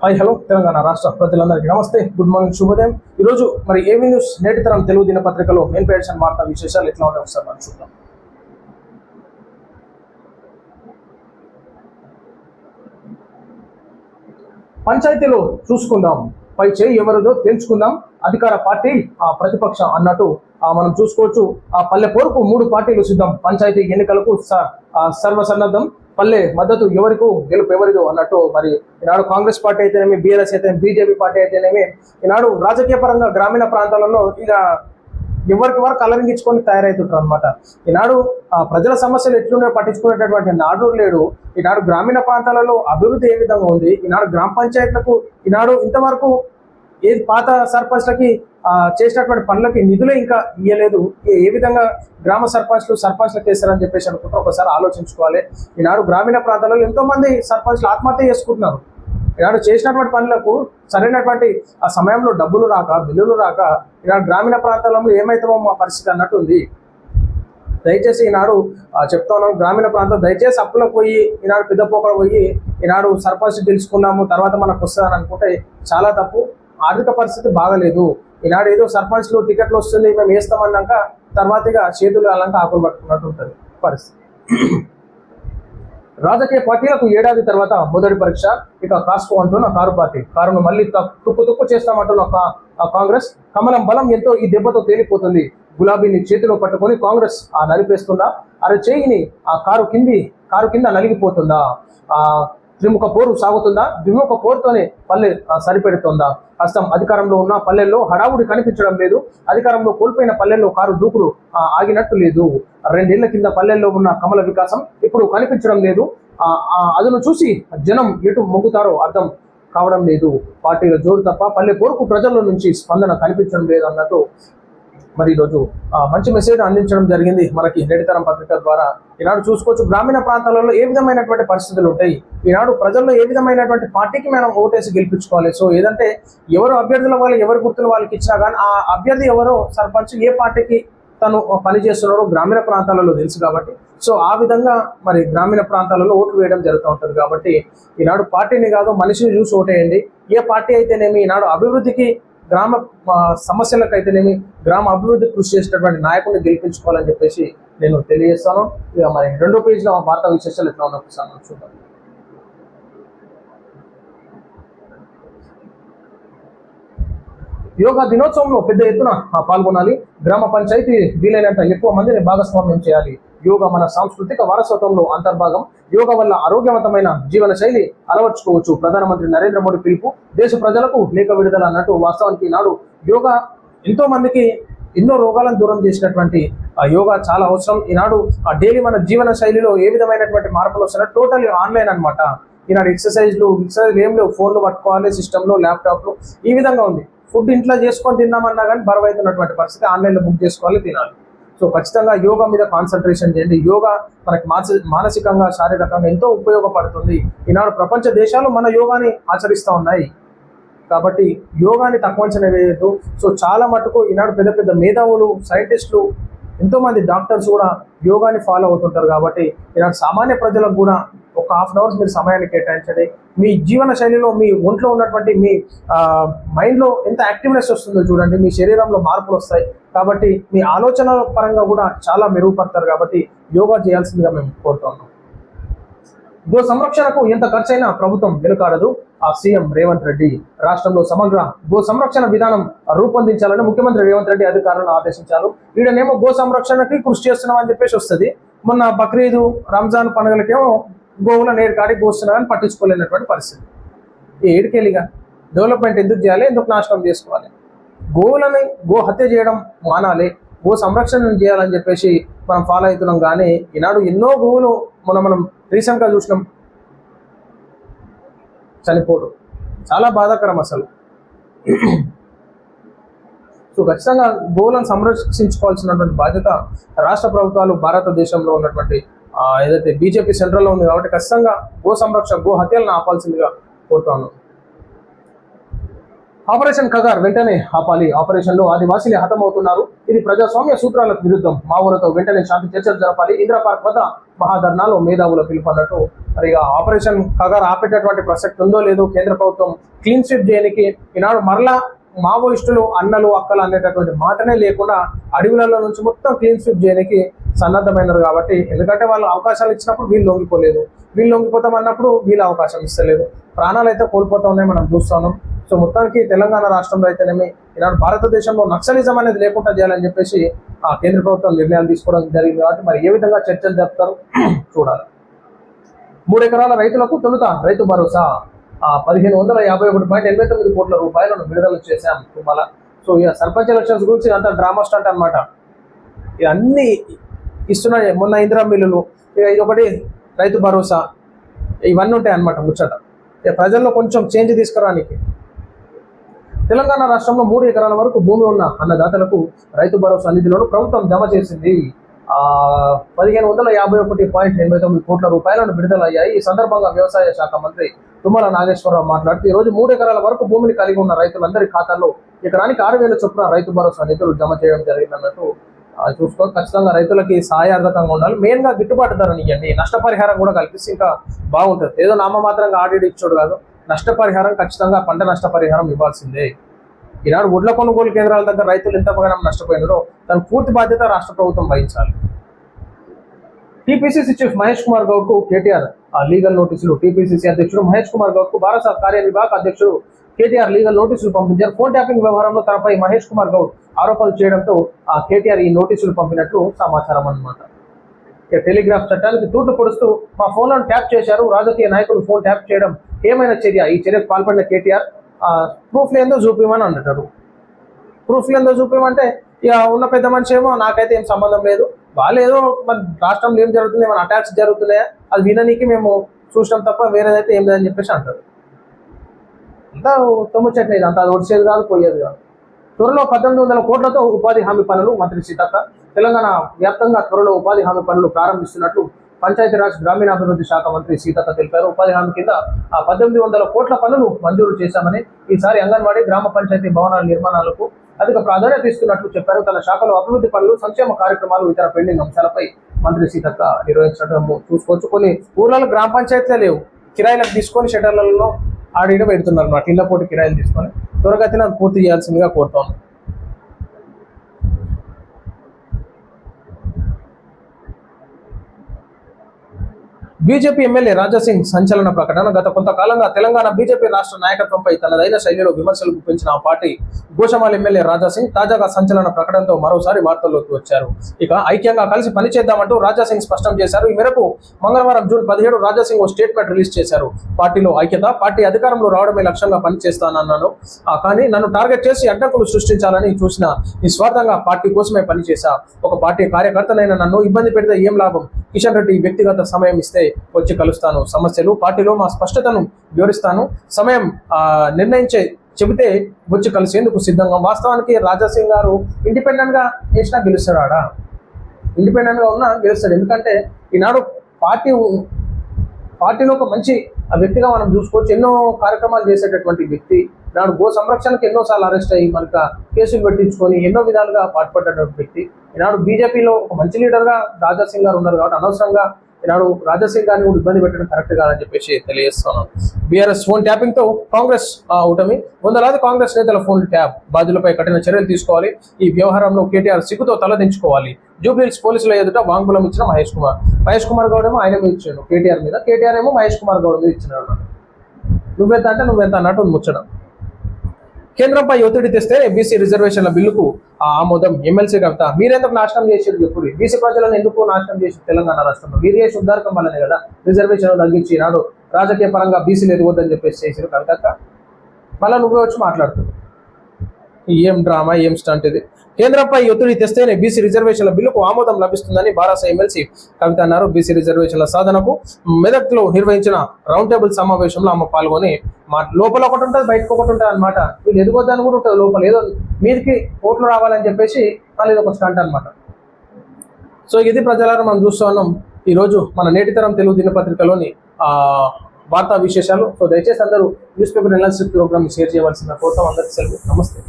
Hi hello Telangana రాష్ట్ర ప్రజలందరికీ నమస్తే గుడ్ మార్నింగ్ శుభోదయం. ఈరోజు మరి ఏవి న్యూస్ నేటి తరం తెలుగు దినపత్రికలో మెయిన్ పేషన్ వార్తా విశేషాలు ఎట్లా ఉంటాయి ఒకసారి మనం చూద్దాం. పంచాయతీలో చూసుకుందాం. పై చేయి ఎవరిదో తెలుసుకుందాం అధికార పార్టీ ఆ ప్రతిపక్షం అన్నట్టు మనం చూసుకోవచ్చు. ఆ పల్లె పోరుకు మూడు పార్టీలు సిద్ధం. పంచాయతీ ఎన్నికలకు సర్వసన్నద్ధం. పల్లె మద్దతు ఎవరికు గెలుపు ఎవరిదో అన్నట్టు మరి ఈనాడు కాంగ్రెస్ పార్టీ అయితేనేమి బీఆర్ఎస్ అయితే బీజేపీ పార్టీ అయితేనేమి ఈనాడు రాజకీయ పరంగా గ్రామీణ ప్రాంతాలలో ఇక ఎవరికి వారు కలరింగించుకొని తయారవుతుంటారు అనమాట ఈనాడు ఆ ప్రజల సమస్యలు ఎట్లుండే పట్టించుకునేటటువంటి నాడు లేడు. ఈనాడు గ్రామీణ ప్రాంతాలలో అభివృద్ధి ఏ విధంగా ఉంది? ఈనాడు గ్రామ పంచాయతీలకు ఈనాడు ఇంతవరకు ఏది పాత సర్పంచ్లకి చేసినటువంటి పనులకి నిధులే ఇంకా ఇవ్వలేదు ఏ- విధంగా గ్రామ సర్పంచ్లు సర్పంచ్లకు చేస్తారని చెప్పేసి అనుకుంటే ఒకసారి ఆలోచించుకోవాలి. ఈనాడు గ్రామీణ ప్రాంతాలలో ఎంతోమంది సర్పంచ్లు ఆత్మహత్య చేసుకుంటున్నారు. ఈనాడు చేసినటువంటి పనులకు సరైనటువంటి ఆ సమయంలో డబ్బులు రాక బిల్లులు రాక ఈనాడు గ్రామీణ ప్రాంతాలలో ఏమైతామో మా పరిస్థితి అన్నట్టు ఉంది. దయచేసి ఈనాడు చెప్తా ఉన్నాను గ్రామీణ ప్రాంతం దయచేసి అప్పులకు పోయి ఈనాడు పెద్దపోకలు పోయి ఈనాడు సర్పంచ్ గెలుచుకున్నాము తర్వాత మనకు వస్తుందని అనుకుంటే చాలా తప్పు. ఆర్థిక పరిస్థితి బాగలేదు. ఈనాడు ఏదో సర్పంచ్లు టికెట్లు వస్తుంది మేము వేస్తామన్నాక తర్వాత చేతులు అలాంటి ఆకులు పట్టుకున్నట్టు ఉంటుంది పరిస్థితి. రాజకీయ పార్టీలకు ఏడాది తర్వాత మొదటి పరీక్ష ఇక కాస్కో అంటున్న కారు పార్టీ. కారును మళ్ళీ తుక్కు తుక్కు చేస్తామంటున్న ఆ కాంగ్రెస్. కమలం బలం ఎంతో ఈ దెబ్బతో తేలిపోతుంది. గులాబీని చేతిలో పట్టుకొని కాంగ్రెస్ ఆ నలిపేస్తుందా? అరే చేయిని ఆ కారు కింది కారు కింద నలిగిపోతుందా? ఆ ద్విముఖ పోరు సాగుతుందా? ద్విముఖ పోరుతోనే పల్లె సరిపెడుతుందా? అస్తం అధికారంలో ఉన్న పల్లెల్లో హడావుడి కనిపించడం లేదు. అధికారంలో కోల్పోయిన పల్లెల్లో కారు దూకుడు ఆగినట్టు లేదు. రెండేళ్ళ కింద పల్లెల్లో ఉన్న కమల వికాసం ఇప్పుడు కనిపించడం లేదు. అదును చూసి జనం ఎటు మొగ్గుతారో అర్థం కావడం లేదు. పార్టీల జోడు తప్ప పల్లె పోరుకు ప్రజల నుంచి స్పందన కనిపించడం లేదు అన్నట్టు మరి ఈరోజు మంచి మెసేజ్ అందించడం జరిగింది. మనకి నేటితరం పత్రిక ద్వారా ఈనాడు చూసుకోవచ్చు. గ్రామీణ ప్రాంతాలలో ఏ విధమైనటువంటి పరిస్థితులు ఉంటాయి? ఈనాడు ప్రజల్లో ఏ విధమైనటువంటి పార్టీకి మనం ఓటేసి గెలిపించుకోవాలి? సో ఏదంటే ఎవరు అభ్యర్థుల వాళ్ళు ఎవరు గుర్తులు వాళ్ళకి ఇచ్చినా కానీ ఆ అభ్యర్థి ఎవరో సర్పంచ్ ఏ పార్టీకి తను పనిచేస్తున్నారో గ్రామీణ ప్రాంతాలలో తెలుసు కాబట్టి. సో ఆ విధంగా మరి గ్రామీణ ప్రాంతాలలో ఓట్లు వేయడం జరుగుతూ ఉంటుంది కాబట్టి ఈనాడు పార్టీని కాదు మనిషిని చూసి ఓటేయండి. ఏ పార్టీ అయితేనేమి ఈనాడు అభివృద్ధికి గ్రామ సమస్యలకైతేనేమి గ్రామ అభివృద్ధి కృషి చేసినటువంటి నాయకుడిని గెలిపించుకోవాలని చెప్పేసి నేను తెలియజేస్తాను. ఇక మరి రెండో పేజీలో వార్తా విశేషాలు ఎట్లా ఉన్నా ఒకసారి చూద్దాం. యోగా దినోత్సవంలో పెద్ద ఎత్తున పాల్గొనాలి. గ్రామ పంచాయతీ వీలైనంత ఎక్కువ మందిని భాగస్వామ్యం చేయాలి. యోగా మన సాంస్కృతిక వారసత్వంలో అంతర్భాగం. యోగా వల్ల ఆరోగ్యవంతమైన జీవన శైలి అలవర్చుకోవచ్చు. ప్రధానమంత్రి నరేంద్ర మోడీ పిలుపు దేశ ప్రజలకు లేఖ విడుదల అన్నట్టు వాస్తవానికి నాడు యోగా ఎంతో మందికి ఎన్నో రోగాలను దూరం చేసినటువంటి ఆ యోగా చాలా అవసరం. ఈనాడు ఆ డైలీ మన జీవన శైలిలో ఏ విధమైనటువంటి మార్పులు వస్తున్నాయి టోటల్ ఆన్లైన్ అన్నమాట. ఈనాడు ఎక్సర్సైజ్లు ఎక్సర్సైజ్ ఏం లేవు. ఫోన్లు పట్టుకోవాలి సిస్టంలో ల్యాప్టాప్లు ఈ విధంగా ఉంది. ఫుడ్ ఇంట్లో చేసుకొని తిన్నామన్నా కానీ బరువు అవుతున్నటువంటి పరిస్థితి ఆన్లైన్లో బుక్ చేసుకోవాలి తినాలి. సో ఖచ్చితంగా యోగా మీద కాన్సన్ట్రేషన్ చేయండి. యోగా మనకి మానసి మానసికంగా శారీరకంగా ఎంతో ఉపయోగపడుతుంది. ఈనాడు ప్రపంచ దేశాలు మన యోగాని ఆచరిస్తూ ఉన్నాయి. కాబట్టి యోగాని తక్కువ అంచనా వేయద్దు. సో చాలా మటుకు ఈనాడు పెద్ద పెద్ద మేధావులు సైంటిస్టులు ఎంతోమంది డాక్టర్స్ కూడా యోగాని ఫాలో అవుతుంటారు కాబట్టి ఇలాంటి సామాన్య ప్రజలకు కూడా ఒక హాఫ్ అన్ అవర్స్ మీరు సమయాన్ని కేటాయించండి. మీ జీవన శైలిలో మీ ఒంట్లో ఉన్నటువంటి మీ మైండ్లో ఎంత యాక్టివ్నెస్ వస్తుందో చూడండి. మీ శరీరంలో మార్పులు వస్తాయి. కాబట్టి మీ ఆలోచన పరంగా కూడా చాలా మెరుగుపడతారు కాబట్టి యోగా చేయాల్సిందిగా మేము కోరుతున్నాం గో సంరక్షణకు ఎంత ఖర్చైనా ప్రభుత్వం వెనుకాడదు. ఆ సీఎం రేవంత్ రెడ్డి రాష్ట్రంలో సమగ్ర గో సంరక్షణ విధానం రూపొందించాలని ముఖ్యమంత్రి రేవంత్ రెడ్డి అధికారులను ఆదేశించారు. ఈడనేమో గో సంరక్షణకి కృషి చేస్తున్నామని చెప్పేసి వస్తుంది. మొన్న బక్రీదు రంజాన్ పండుగలకేమో గోవుల నేరు కాడికి కోస్తున్నారని పట్టించుకోలేనటువంటి పరిస్థితి. ఈ ఏడుకెళ్ళిగా డెవలప్మెంట్ ఎందుకు చేయాలి? ఎందుకు నాశనం చేసుకోవాలి? గోవులని గో హత్య చేయడం మానాలి. గో సంరక్షణ చేయాలని చెప్పేసి మనం ఫాలో అవుతున్నాం కానీ ఈనాడు ఎన్నో గోవులు మనం మనం రీసెంట్గా చూసినాం. చనిపోవడం. చాలా బాధాకరం అసలు. సో ఖచ్చితంగా గోవులను సంరక్షించుకోవాల్సినటువంటి బాధ్యత రాష్ట్ర ప్రభుత్వాలు భారతదేశంలో ఉన్నటువంటి ఏదైతే బీజేపీ సెంట్రల్లో ఉంది కాబట్టి ఖచ్చితంగా గో సంరక్షణ గో హత్యలను ఆపాల్సిందిగా కోరుతాను ఆపరేషన్ కగార్ వెంటనే ఆపాలి. ఆపరేషన్లో ఆదివాసీలు హతమవుతున్నారు. ఇది ప్రజాస్వామ్య సూత్రాలకు విరుద్ధం. మావోలతో వెంటనే శాంతి చర్చలు జరపాలి. ఇందిరా పార్క్ వద్ద మహాధర్నాలు మేధావుల పిలుపు అన్నట్టు మరి ఇక ఆపరేషన్ కగర్ ఆపేటటువంటి ప్రసక్తి ఉందో లేదో కేంద్ర ప్రభుత్వం క్లీన్ స్వీప్ చేయడానికి ఈనాడు మరలా మావోయిస్టులు అన్నలు అక్కలు అనేటటువంటి మాటనే లేకుండా అడవులలో నుంచి మొత్తం క్లీన్ స్వీప్ చేయడానికి సన్నద్ధమైనారు కాబట్టి ఎందుకంటే వాళ్ళు అవకాశాలు ఇచ్చినప్పుడు వీళ్ళు లొంగిపోలేదు. వీళ్ళు లొంగిపోతాం అన్నప్పుడు వీళ్ళు అవకాశం ఇస్తలేదు. ప్రాణాలు అయితే కోల్పోతా ఉన్నాయి మనం చూస్తున్నాం సో మొత్తానికి తెలంగాణ రాష్ట్రంలో అయితేనేమి ఈనాడు భారతదేశంలో నక్సలిజం అనేది లేకుండా చేయాలని చెప్పేసి ఆ కేంద్ర ప్రభుత్వం నిర్ణయాలు తీసుకోవడం జరిగింది కాబట్టి మరి ఏ విధంగా చర్చలు జరుపుతారు చూడాలి. మూడు ఎకరాల రైతులకు తొలుత రైతు భరోసా. ఆ, పదిహేను వందల యాభై ఒకటి పాయింట్ ఎనభై తొమ్మిది కోట్ల రూపాయలను విడుదల చేశాం తుమ్మల సో ఇక సర్పంచ్ ఎలక్షన్స్ గురించి అంతా డ్రామా స్టార్ట్ అనమాట ఇవన్నీ ఇస్తున్నాయి మొన్న ఇందిరా మిల్లులు. ఇక ఇది ఒకటి రైతు భరోసా. ఇవన్నీ ఉంటాయి అన్నమాట ముచ్చట. ఇక ప్రజల్లో కొంచెం చేంజ్ తీసుకురానికి. తెలంగాణ రాష్ట్రంలో మూడు ఎకరాల వరకు భూమి ఉన్న అన్నదాతలకు రైతు భరోసా నిధులను ప్రభుత్వం జమ చేసింది. ఆ పదిహేను వందల యాభై ఒకటి పాయింట్ ఎనభై తొమ్మిది కోట్ల రూపాయలను విడుదలయ్యాయి. ఈ సందర్భంగా వ్యవసాయ శాఖ మంత్రి తుమ్మల నాగేశ్వరరావు మాట్లాడుతూ ఈ రోజు మూడు ఎకరాల వరకు భూమిని కలిగి ఉన్న రైతులందరి ఖాతాల్లో ఎకరానికి ఆరు వేల చొప్పున రైతు భరోసా నిధులు జమ చేయడం జరిగిందన్నట్టు చూసుకో ఖచ్చితంగా రైతులకి సహాయార్థకంగా ఉండాలి. మెయిన్గా గిట్టుబాటు ధరని ఇవ్వండి. నష్టపరిహారం కూడా కల్పిస్తే ఇంకా బాగుంటుంది. ఏదో నామమాత్రంగా ఆడిట్ ఇచ్చాడు కాదు. నష్టపరిహారం ఖచ్చితంగా పంట నష్టపరిహారం ఇవ్వాల్సిందే. ఈనాడు గుడ్ల కొనుగోలు కేంద్రాల దగ్గర రైతులు ఎంత పరిణామం నష్టపోయినారో దాని పూర్తి బాధ్యత రాష్ట్ర ప్రభుత్వం వహించాలి. టీపీసీసీ చీఫ్ మహేష్ కుమార్ గౌడ్కు కేటీఆర్ ఆ లీగల్ నోటీసులు. టీపీసీసీ అధ్యక్షుడు మహేష్ కుమార్ గౌడ్కు భారత కార్యనిర్వాహక అధ్యక్షుడు కేటీఆర్ లీగల్ నోటీసులు పంపించారు. ఫోన్ ట్యాపింగ్ వ్యవహారంలో తనపై మహేష్ కుమార్ గౌడ్ ఆరోపణలు చేయడంతో ఆ కేటీఆర్ ఈ నోటీసులు పంపినట్లు సమాచారం అన్నమాట. టెలిగ్రాఫ్ చట్టానికి తూట్లు పొడుస్తూ మా ఫోన్లను ట్యాప్ చేశారు. రాజకీయ నాయకులు ఫోన్ ట్యాప్ చేయడం ఏమైనా చర్య? ఈ చర్యకు పాల్పడిన కేటీఆర్ ప్రూఫ్ లేదో చూపించమని అంటారు ప్రూఫ్ లేదో చూపించమంటే ఇక ఉన్న పెద్ద మనిషి ఏమో నాకైతే ఏం సంబంధం లేదు. వాళ్ళు ఏదో మన రాష్ట్రంలో ఏం జరుగుతుంది ఏమైనా అటాక్స్ జరుగుతున్నాయా? అది విననీకి మేము చూసినాం తప్ప వేరేదైతే ఏం లేదని చెప్పేసి అంటారు. అంతా తొమ్మిది చెట్లేదు అంత అంతా అది వచ్చేది కాదు పోయేది కాదు. త్వరలో పద్దెనిమిది వందల కోట్లతో ఉపాధి హామీ పనులు మంత్రి సీతక్క తెలంగాణ వ్యాప్తంగా త్వరలో ఉపాధి హామీ పనులు ప్రారంభిస్తున్నట్లు పంచాయతీరాజ్ గ్రామీణాభివృద్ధి శాఖ మంత్రి సీతక్క తెలిపారు. ఉపాధి హామీ కింద పద్దెనిమిది వందల కోట్ల పనులు మంజూరు చేశామని ఈసారి అంగన్వాడీ గ్రామ పంచాయతీ భవనాల నిర్మాణాలకు అధిక ప్రాధాన్యత ఇస్తున్నట్లు చెప్పారు. తన శాఖలో అభివృద్ధి పనులు సంక్షేమ కార్యక్రమాలు ఇతర పెండింగ్ అంశాలపై మంత్రి సీతక్క నిర్వహించడం చూసుకోవచ్చు. కొన్ని ఊర్లలో గ్రామ పంచాయతీలే లేవు. కిరాయిలకు తీసుకొని షటర్లలో ఆడిడ పెడుతున్నారు అన్నమాట. ఇళ్ళ పోటీ కిరాయిలు తీసుకొని త్వరగతిన పూర్తి చేయాల్సిందిగా కోరుతాను బీజేపీ ఎమ్మెల్యే రాజాసింగ్ సంచలన ప్రకటన. గత కొంతకాలంగా తెలంగాణ బీజేపీ రాష్ట్ర నాయకత్వంపై తనదైన శైలిలో విమర్శలు గుప్పించిన ఆ పార్టీ గోషమాల్ ఎమ్మెల్యే రాజాసింగ్ తాజాగా సంచలన ప్రకటనతో మరోసారి వార్తల్లోకి వచ్చారు. ఇక ఐక్యంగా కలిసి పనిచేద్దామంటూ రాజాసింగ్ స్పష్టం చేశారు. ఈ మేరకు మంగళవారం జూన్ పదిహేడు రాజాసింగ్ ఓ స్టేట్మెంట్ రిలీజ్ చేశారు. పార్టీలో ఐక్యత పార్టీ అధికారంలో రావడమే లక్ష్యంగా పనిచేస్తానన్నాను. కానీ నన్ను టార్గెట్ చేసి అడ్డంకులు సృష్టించాలని చూసిన నిస్వార్థంగా పార్టీ కోసమే పనిచేశా. ఒక పార్టీ కార్యకర్తనైన నన్ను ఇబ్బంది పెడితే ఏం లాభం? కిషన్ రెడ్డి వ్యక్తిగత సమయం ఇస్తే వచ్చి కలుస్తాను. సమస్యలు పార్టీలో మా స్పష్టతను వివరిస్తాను. సమయం నిర్ణయించే చెబితే వచ్చి కలిసేందుకు సిద్ధంగా వాస్తవానికి రాజాసింగ్ గారు ఇండిపెండెంట్గా చేసినా గెలుస్తాడా? ఇండిపెండెంట్గా ఉన్నా గెలుస్తాడు. ఎందుకంటే ఈనాడు పార్టీ పార్టీలో ఒక మంచి ఆ వ్యక్తిగా మనం చూసుకోవచ్చు. ఎన్నో కార్యక్రమాలు చేసేటటువంటి వ్యక్తి. నాడు గో సంరక్షణకు ఎన్నోసార్లు అరెస్ట్ అయ్యి మనకు కేసులు పెట్టించుకొని ఎన్నో విధాలుగా పాటుపడ్డటువంటి వ్యక్తి. ఈనాడు బీజేపీలో ఒక మంచి లీడర్గా రాజా సింగ్ గారు ఉన్నారు కాబట్టి అనవసరంగా ఈనాడు రాజాసింగ్ గారిని కూడా ఇబ్బంది పెట్టడం కరెక్ట్ కాదని చెప్పేసి తెలియజేస్తున్నాను. బీఆర్ఎస్ ఫోన్ ట్యాపింగ్తో కాంగ్రెస్ ఆ, ఓటమి. వందలాది కాంగ్రెస్ నేతల ఫోన్ ట్యాప్. బాధ్యులపై కఠిన చర్యలు తీసుకోవాలి. ఈ వ్యవహారంలో కేటీఆర్ సిగ్గుతో తలదించుకోవాలి. జూబ్లీహిల్స్ పోలీసుల ఎదుట వాంగ్మూలం ఇచ్చిన మహేష్ కుమార్. మహేష్ కుమార్ గౌడ్ ఏమో ఆయన మీద ఇచ్చాడు. కేటీఆర్ మీద. కేటీఆర్ ఏమో మహేష్ కుమార్ గౌడ్ మీద ఇచ్చినాడు నువ్వెంత అంటే నువ్వెంత అన్నట్టు ముచ్చడం కేంద్రంపై ఒత్తిడి తెస్తే బీసీ రిజర్వేషన్ల బిల్లుకు ఆమోదం ఎమ్మెల్సీ కవిత. మీరెందుకు నాశనం చేసేది చెప్పుడు బీసీ ప్రజలను ఎందుకు నాశనం చేసి తెలంగాణ రాష్ట్రంలో? మీరు చేసి ఉద్దారకం వల్లనే కదా రిజర్వేషన్ తగ్గించి నాడు రాజకీయ పరంగా బీసీలు ఎదుగుద్దని చెప్పేసి చేసిన కవిత మళ్ళీ నువ్వే వచ్చి మాట్లాడుతున్నావు. ఏం డ్రామా ఏం స్టంట్ ఇది? కేంద్రంపై ఒత్తిడి తెస్తేనే బీసీ రిజర్వేషన్ల బిల్లుకు ఆమోదం లభిస్తుందని బారాస ఎమ్మెల్సీ కవిత అన్నారు. బీసీ రిజర్వేషన్ల సాధనకు మెదక్లో నిర్వహించిన రౌండ్ టేబుల్ సమావేశంలో ఆమె పాల్గొని మా లోపల ఒకటి ఉంటుంది బయటకు ఒకటి ఉంటుంది అనమాట వీళ్ళు ఎదుగొద్దని కూడా ఉంటుంది లోపల. ఏదో మీదికి ఓట్లు రావాలని చెప్పేసి మళ్ళీ ఇది ఒక స్టంట్ అనమాట సో ఇది ప్రజలను మనం చూస్తూ ఉన్నాం. ఈరోజు మన నేటితరం తెలుగు దినపత్రికలోని వార్తా విశేషాలు. సో దయచేసి అందరూ news paper analysis program share చేయవలసిన కోరుతాం. అందరికీ సెలవు. నమస్తే.